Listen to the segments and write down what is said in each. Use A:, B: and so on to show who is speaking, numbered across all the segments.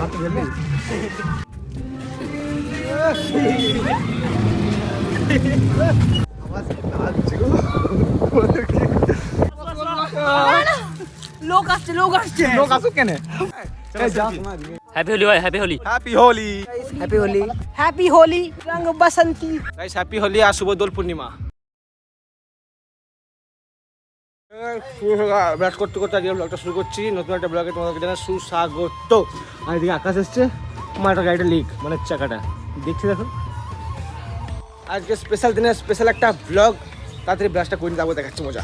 A: হাতে
B: লোক আসছে লোক আসছে।
A: লোক আসুক কেন?
C: হ্যাপি হোলি ভাই happy Holi
A: happy Holi
B: happy Holi happy Holi রঙ বসন্তি।
A: হ্যাপি হোলি আর শুভ দোল পূর্ণিমা। ব্যাট করতে করতে আজকে ব্লগটা শুরু করছি। নতুন একটা ব্লগে তোমাদেরকে জানাই সুস্বাগত। আর এদিকে আকাশ এসছে। আমার গাড়িটা লিক মানে চাকাটা। দেখছি দেখো। আজকে স্পেশাল দিনে স্পেশাল একটা ব্লগ তাড়াতাড়ি ব্রাশটা করে যাব, দেখাচ্ছি মজা।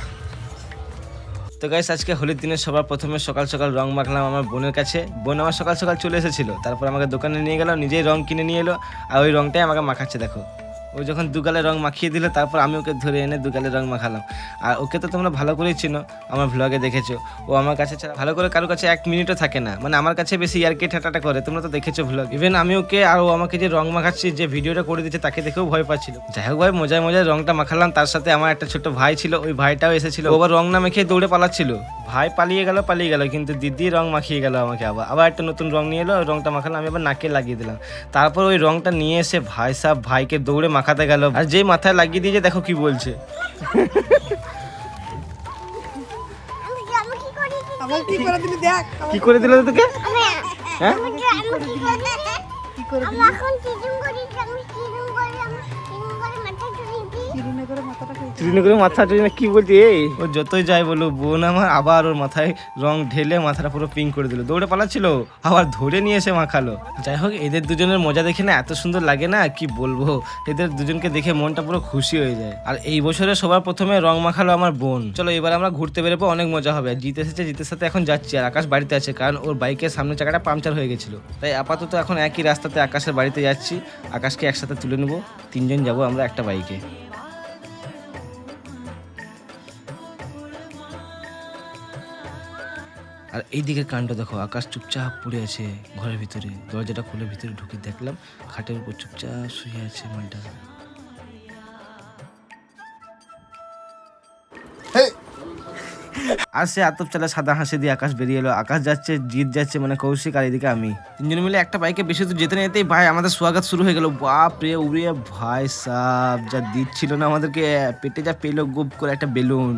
A: তো গাইস আজকে হোলির দিনে সবার প্রথমে সকাল সকাল রং মাখলাম আমার বোনের কাছে। বোন আমার সকাল সকাল চলে এসেছিল। তারপর আমাকে দোকানে নিয়ে গেল, নিজেই রং কিনে নিয়ে এলো। আর ওই রংটাই আমাকে মাখাচ্ছে, দেখো। ও যখন দুগালে রং মাখিয়ে দিল, তারপর আমি ওকে ধরে এনে দুগালে রং মাখালাম। আর ওকে তো তোমরা ভালো করেই চিনো, আমার ভ্লগে দেখেছ। ও আমার কাছে ছাড়া ভালো করে কারোর কাছে এক মিনিটও থাকে না। মানে আমার কাছে বেশি ইয়ারকে ঠাটাটা করে, তোমরা তো দেখেছ ভ্লগ ইভেন আমি ওকে আর ও আমাকে যে রং মাখাচ্ছি, যে ভিডিওটা করে দিচ্ছে, তাকে দেখেও ভয় পাচ্ছিল। যাই হোক ভাই, মজায় মজায় রংটা মাখালাম। তার সাথে আমার একটা ছোট ভাই ছিল, ওই ভাইটাও এসেছিল। ও আবার রং না মেখে দৌড়ে পালাচ্ছিল। ভাই পালিয়ে গেল পালিয়ে গেল, কিন্তু দিদি রং মাখিয়ে গেল আমাকে আবার। আবার একটা নতুন রং নিয়ে এলো, রংটা মাখালাম, আমি আবার নাকে লাগিয়ে দিলাম। তারপর ওই রংটা নিয়ে এসে ভাই সাহেব ভাইকে দৌড়ে মাখাতে গেল। আর যেই মাথায় লাগিয়ে দিয়েছে দেখো কি বলছে।
D: কি করি
B: দিলি দেখ
A: দিল তোকে? হ্যাঁ?
D: এখন করি? করে
B: মাথাটা
A: করে মাথা ট্রেনে কি বলছি এই? ও যতই যাই বলো, বোন আমার আবার ওর মাথায় রং ঢেলে মাথাটা পুরো পিঙ্ক করে দিল। দৌড়ে পালাচ্ছিল, আবার ধরে নিয়ে এসে মাখালো। যাই হোক, এদের দুজনের মজা দেখে না এত সুন্দর লাগে না, কি বলব? এদের দুজনকে দেখে মনটা পুরো খুশি হয়ে যায়। আর এই বছরে সবার প্রথমে রং মাখালো আমার বোন। চলো, এবার আমরা ঘুরতে বেরোবো, অনেক মজা হবে। জিতে এসেছে, জিতের সাথে এখন যাচ্ছি, আর আকাশ বাড়িতে আছে, কারণ ওর বাইকের সামনের চাকাটা পাংচার হয়ে গেছিল। তাই আপাতত এখন একই রাস্তাতে আকাশের বাড়িতে যাচ্ছি। আকাশকে একসাথে তুলে নেব, তিনজন যাব আমরা একটা বাইকে। আর এই দিকের কাণ্ড দেখো আকাশ চুপচাপ পড়ে আছে ঘরের ভিতরে। দরজাটা খুলে ভিতরে ঢুকে দেখলাম খাটের উপর চুপচাপ শুয়ে আছে মালটা। আর সে আতপ চালে সাদা হাসি দিয়ে আকাশ বেরিয়ে এলো। আকাশ যাচ্ছে জিত যাচ্ছে মানে কৌশিক আর এদিকে আমি। তিনজন মিলে একটা বাইকে বেশি দূর যেতে না যেতেই ভাই আমাদের স্বাগত শুরু হয়ে গেল। বাপ রে উড়ে ভাই সাব যা দিচ্ছিল না আমাদেরকে। পেটে যা পেল গুপ করে একটা বেলুন।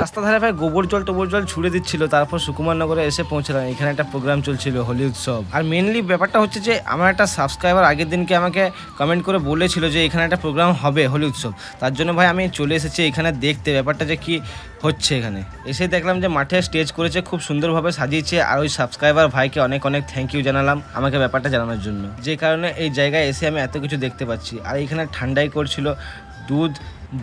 A: রাস্তা ধারে ভাই গোবর জল, টোবর জল ছুড়ে দিচ্ছিল, তারপর সুকুমার নগরে এসে পৌঁছলাম। এখানে একটা প্রোগ্রাম চলছিল, হোলি উৎসব। আর মেনলি ব্যাপারটা হচ্ছে যে, আমার একটা সাবস্ক্রাইবার আগের দিনকে আমাকে কমেন্ট করে বলেছিল যে, এখানে একটা প্রোগ্রাম হবে হোলি উৎসব। তার জন্য ভাই আমি চলে এসেছি এখানে দেখতে, ব্যাপারটা যে কি হচ্ছে এখানে। এসে দেখলাম যে, মাঠে স্টেজ করেছে, খুব সুন্দরভাবে সাজিয়েছে। আর ওই সাবস্ক্রাইবার ভাইকে অনেক অনেক থ্যাংক ইউ জানালাম আমাকে ব্যাপারটা জানানোর জন্য। যে কারণে এই জায়গায় এসে আমি এত কিছু দেখতে পাচ্ছি। আর এখানে ঠান্ডাই করছিল, দুধ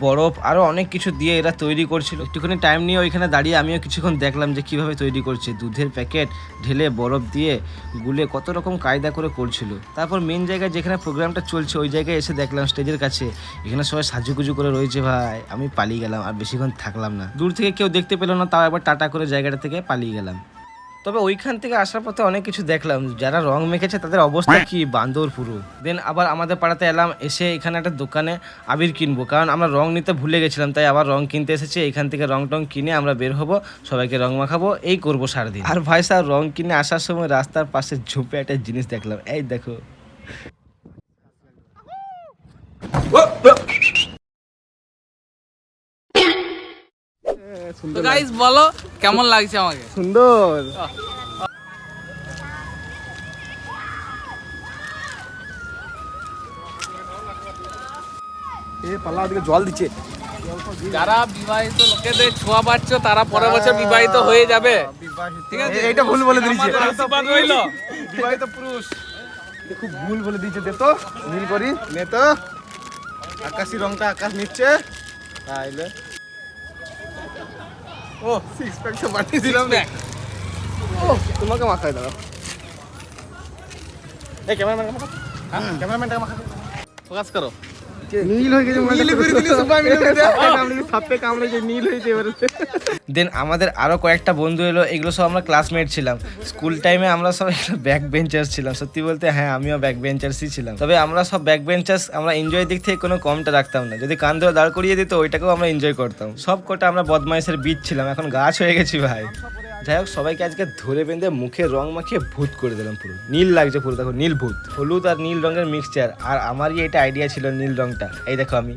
A: বরফ আরও অনেক কিছু দিয়ে এরা তৈরি করছিল। একটুখানি টাইম নিয়ে ওইখানে দাঁড়িয়ে আমিও কিছুক্ষণ দেখলাম যে কীভাবে তৈরি করছে। দুধের প্যাকেট ঢেলে বরফ দিয়ে গুলে কত রকম কায়দা করে করছিল। তারপর মেন জায়গায় যেখানে প্রোগ্রামটা চলছে, ওই জায়গায় এসে দেখলাম স্টেজের কাছে। এখানে সবাই সাজুগুজু করে রয়েছে ভাই। আমি পালিয়ে গেলাম, আর বেশিক্ষণ থাকলাম না। দূর থেকে কেউ দেখতে পেল না, তাও একবার টাটা করে জায়গাটা থেকে পালিয়ে গেলাম। তবে ওইখান থেকে আসার পথে অনেক কিছু দেখলাম। যারা রং মেখেছে তাদের অবস্থা কি বান্দর পুরো। দেন আবার আমাদের পাড়াতে এলাম এসে এখানে একটা দোকানে আবির কিনবো। কারণ আমরা রং নিতে ভুলে গেছিলাম তাই আবার রং কিনতে এসেছি। এখান থেকে রং টং কিনে আমরা বের হব সবাইকে রং মাখাবো এই করব সারাদিন। আর ভাই স্যার রং কিনে আসার সময় রাস্তার পাশে ঝোপে একটা জিনিস দেখলাম। এই দেখো।
E: তো গাইস বলো কেমন লাগছে আমাকে?
A: সুন্দর। পাল্লা ওদিকে জল দিচ্ছে।
E: যারা বিবাহিত লোকেদের ছোঁয়া পাচ্ছ তারা পরের বছর বিবাহিত হয়ে যাবে। ঠিক আছে?
A: এইটা ভুল বলে দিয়েছে। বিবাহিত পুরুষ। খুব ভুল বলে দিয়েছে দে তো। নীল করি নে তো। আকাশি রংটা আকাশ নিচ্ছে। তাইলে। ও সিক্স প্যাক তো বানিয়ে দিলাম। ও তোমাকে মাখাই দাও। এই ক্যামেরাম্যান হ্যাঁ ক্যামেরাম্যানটা মাখা ফোকাস করো।
F: নীল হয়ে গেছে নীল করে দিলি সুপার কামড়ে সাপে কামড়েছে নীল হয়েছে এবারে।
A: দেন আমাদের আরও কয়েকটা বন্ধু এলো এগুলো সব আমরা ক্লাসমেট ছিলাম। স্কুল টাইমে আমরা সব ব্যাক বেঞ্চার্স ছিলাম। সত্যি বলতে হ্যাঁ আমিও ব্যাক বেঞ্চার্সই ছিলাম। তবে আমরা সব ব্যাক বেঞ্চার্স আমরা এনজয় দিক থেকে কোনো কমটা রাখতাম না। যদি কান ধরে দাঁড় করিয়ে দিত ওইটাকেও আমরা এনজয় করতাম। সব কটা আমরা বদমাইশের বীজ ছিলাম। এখন গাছ হয়ে গেছি ভাই। যাই হোক সবাইকে আজকে ধরে বেঁধে মুখে রং মাখিয়ে ভূত করে দিলাম পুরো নীল লাগছে পুরো দেখো নীল ভূত হলুদ আর নীল রঙের মিক্সচার আর আমারই এটা আইডিয়া ছিল নীল রংটা এই দেখো আমি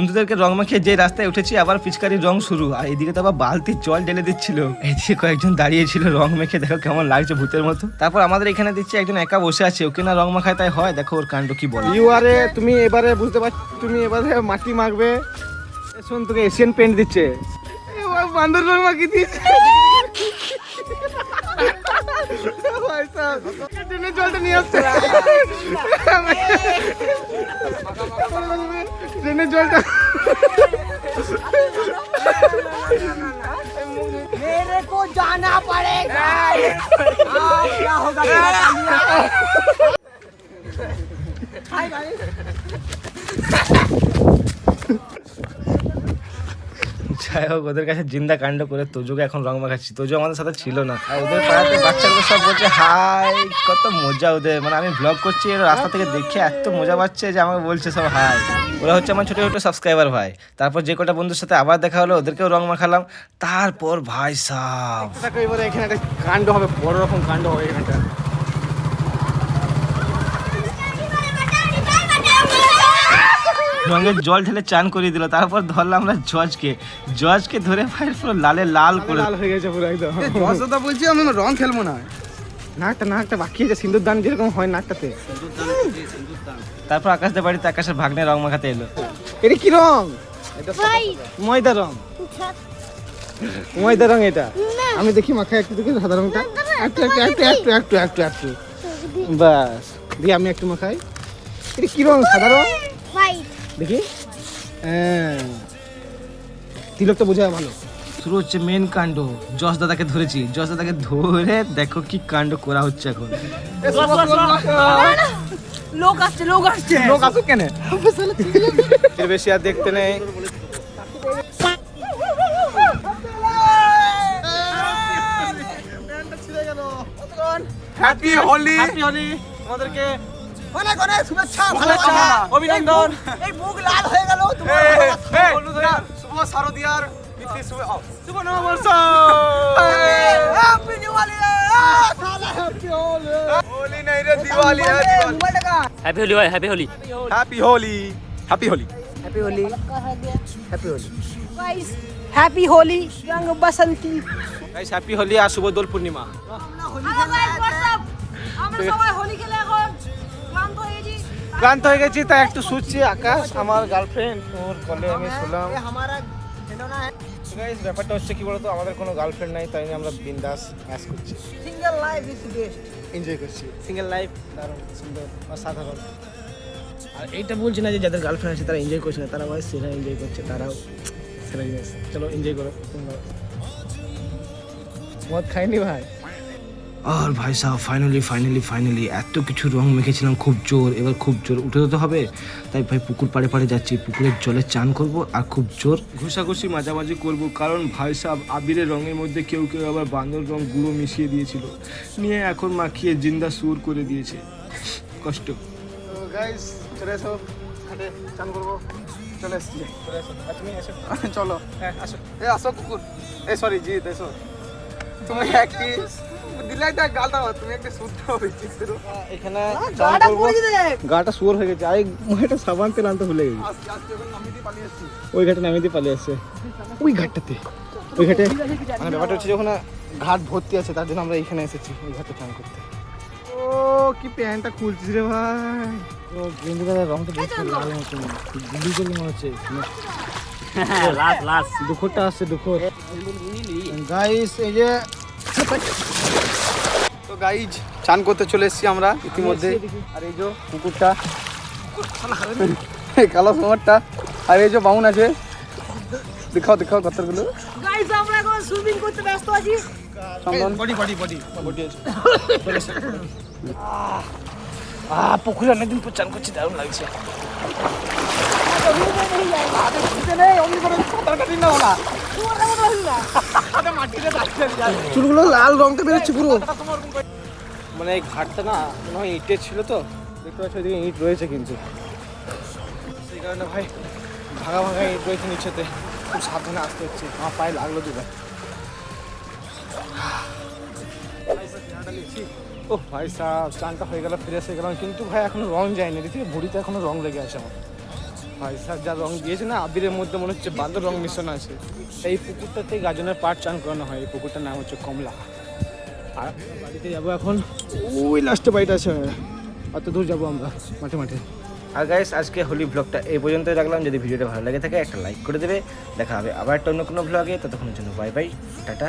A: বন্ধুদেরকে রং মাখিয়ে যে রাস্তায় উঠেছি, আবার পিচকারির রং শুরু। আর এদিকে তো আবার বালতির জল ঢেলে দিচ্ছিল। এদিকে কয়েকজন দাঁড়িয়ে ছিল রং মেখে, দেখো কেমন লাগছে ভূতের মতো। তারপর আমাদের এখানে দিচ্ছে একজন একা বসে আছে, ওকে না রং মাখায় তাই হয়? দেখো ওর কাণ্ড কি বলে।
F: ইউ আরে তুমি এবারে বুঝতে পারছ তুমি এবারে মাটি মাখবে। শুন, তোকে এশিয়ান পেন্ট দিচ্ছে। বান্দর রং মাখিয়ে দিচ্ছে। ভাই সাহেব, ট্রেনের জলটা নিয়ে আসছে ট্রেনের জলটা
B: मेरे को जाना पड़ेगा हाँ, क्या होगा मेरा कालिया? हाय गाइस
A: যাই হোক, ওদের কাছে জিন্দা কাণ্ড করে তোজোকে এখন রং মাখাচ্ছি। তোজো আমাদের সাথে ছিল না। ওদের পাড়াতে বাচ্চাগুলো সব বলছে, হাই, কত মজা ওদের। মানে আমি ব্লগ করছি রাস্তা থেকে দেখে এত মজা পাচ্ছে যে আমাকে বলছে সব, হাই। ওরা হচ্ছে আমার ছোট ছোট সাবস্ক্রাইবার ভাই। তারপর যে কটা বন্ধুর সাথে আবার দেখা হলো, ওদেরকেও রং মাখালাম। তারপর ভাই সাহ
F: এখানে একটা কাণ্ড হবে, বড় রকম কাণ্ড হবে এখানটা।
A: রঙের জল ঢেলে চান করিয়ে দিল তারপর ধরলাম আমরা জজকে। জজকে ধরে ভাই পুরো লালে লাল করে
F: লাল হয়ে গেছে পুরো একদম। দশটা বলছি আমি রং খেলব না। নাকটা নাকটা বাকি আছে সিন্দুর দান যেরকম হয় নাকটাতে।
A: তারপর আকাশদের বাড়িতে আকাশের ভাগ্নে রং মাখাতে এলো।
F: এটা কি রং? ময়দা রং। ময়দা রং এটা। আমি দেখি মাখায় একটু দেখি সাদা রংটা। একটু একটু একটু একটু একটু একটু একটু। বাস। দিয়ে আমি একটু মাখাই। এটা কি রং সাদা রং? দেখি? হ্যাঁ। তিলকটা বোঝা ভালো।
A: শুরু হচ্ছে মেন কাণ্ড। যশ দাদাকে ধরেছি। যশ দাদাকে ধরে দেখো কি কাণ্ড করা হচ্ছে এখন।
B: लोग আসছে লোক আসছে।
F: লোক আসুক কেন? এর বেশি আর দেখতে নেই। হ্যাপি হোলি। হ্যাপি হোলি আমাদেরকে
B: অনেক অনেক শুভেচ্ছা ভালোবাসা
F: অভিনন্দন।
B: এই মুখ লাল হয়ে গেল তোমার
F: শুভ শারদিয়ার প্রীতি শুভ শুভ নববর্ষ।
B: হ্যাপি দিওয়ালি সালা হ্যাপি হোলি
F: হোলি নাই রে দিওয়ালি হ্যাঁ
C: হ্যাপি হোলি ভাই happy Holi
F: happy Holi happy Holi
B: happy Holi happy Holi guys happy Holi রঙ বসন্তি
F: গাইস হ্যাপি হোলি আর শুভ দোল পূর্ণিমা।
B: আমরা সবাই হোলি খেলে এখন। ক্লান্ত হয়ে গেছি
F: তাই একটু শুচ্ছি। আকাশ আমার গার্লফ্রেন্ড ওর কলে আমি শুনলাম ব্যাপারটা হচ্ছে কি বলতো আমাদের কোনো গার্লফ্রেন্ড নাই তাই আমরা বিন্দাস অ্যাস করছি।
B: Single life is best
F: enjoy করছি। সিঙ্গেল লাইফ দারুণ সুন্দর সাধারণ
A: আর এইটা বলছি না যে যাদের গার্লফ্রেন্ড আছে তারা এনজয় করছে না তারা বলে সেরা এনজয় করছে তারাও সেরা চলো এনজয় করো তোমরা
F: মদ খাইনি ভাই?
A: আর ভাই সাহ ফাইনালি ফাইনালি ফাইনালি এত কিছু রং মেখেছিলাম খুব জোর। এবার খুব জোর উঠে যেতে হবে। তাই ভাই পুকুর পাড়ে পাড়ে যাচ্ছি পুকুরের জলে চান করব আর খুব জোর ঘুষাঘুষি মাঝামাঝি করব কারণ ভাই সাহ আবিরের রঙের মধ্যে কেউ কেউ আবার বান্দর রং গুঁড়ো মিশিয়ে দিয়েছিল। নিয়ে এখন মাখিয়ে জিন্দা সুর করে দিয়েছে। কষ্ট।
F: চলে এসো। চান করব। চলে এসছি। চলে। হ্যাঁ আসো। এ আসো কুকুর এ সরি জিৎ এসো। তুমি একটি গাটা পড়ে সুর হয়ে গেছে। আরে এটা সাবান তেল আনতে ভুলে গেছি। ওই ঘাটে নামিয়ে দিয়ে পালিয়ে আসছে। ওই ঘাটটাতে। ওই ঘাটে। আমার ব্যাপারটা হচ্ছে যখন ঘাট ভর্তি আছে তার জন্য আমরা এখানে এসেছি ওই ঘাটে চান করতে। ও কি প্যান্টটা খুলছিস রে ভাই?
A: ও গেঞ্জি দাদা মনে হচ্ছে
C: লাস্ট লাস্ট
F: দুঃখটা আসছে দুঃখ গাইস এই যে তো গাইজ চান করতে চলে এসেছি আমরা ইতিমধ্যে। আর এই যে কুকুরটা। কালো সমরটা আর এই যে বাউন আছে। দেখাও দেখাও কতগুলো
B: গাইস আমরা এখন সুইমিং করতে ব্যস্ত আছি।
F: Chandan. Body body body body আছে। আহ পুকুরে অনেকদিন পর চান করছি দারুণ লাগছে। চুলগুলো লাল রংটা বেরোচ্ছে পুরো। মানে এই ঘাটটা না, মনে হয় ইটের ছিল তো। দেখতে পাচ্ছি ওইদিকে ইট রয়েছে কিন্তু। সেই কারণে ভাই ভাঙা ভাঙা ইট রয়েছে নিচেতে। খুব সাবধানে আসতে হচ্ছে। আমার পায়ে লাগল দুবার। ও ভাই সাহ চানটা হয়ে গেল, ফ্রেশ হয়ে গেলাম। কিন্তু ভাই, এখনও রং যায়নি। দেখি ভুড়িতে এখনও রং লেগে আছে আমার। ভাই স্যার, যা রং দিয়েছে না, আবিরের মধ্যে মনে হচ্ছে বান্দর রং মিশ্রণ আছে। এই পুকুরটাতে গাজনের পাট চান করানো হয়। এই পুকুরটার নাম হচ্ছে কমলা। আর বাড়িতে যাব এখন। ওই লাস্টে বাড়িটা আছে। অত দূর যাব আমরা, মাঠে মাঠে।
A: আর গাইস আজকে হোলি ব্লগটা এই পর্যন্তই রাখলাম। যদি ভিডিওটা ভালো লাগে থাকে, একটা লাইক করে দেবে। দেখা হবে আবার একটা অন্য কোনো ব্লগে ততক্ষণের জন্য বাই বাই টাটা।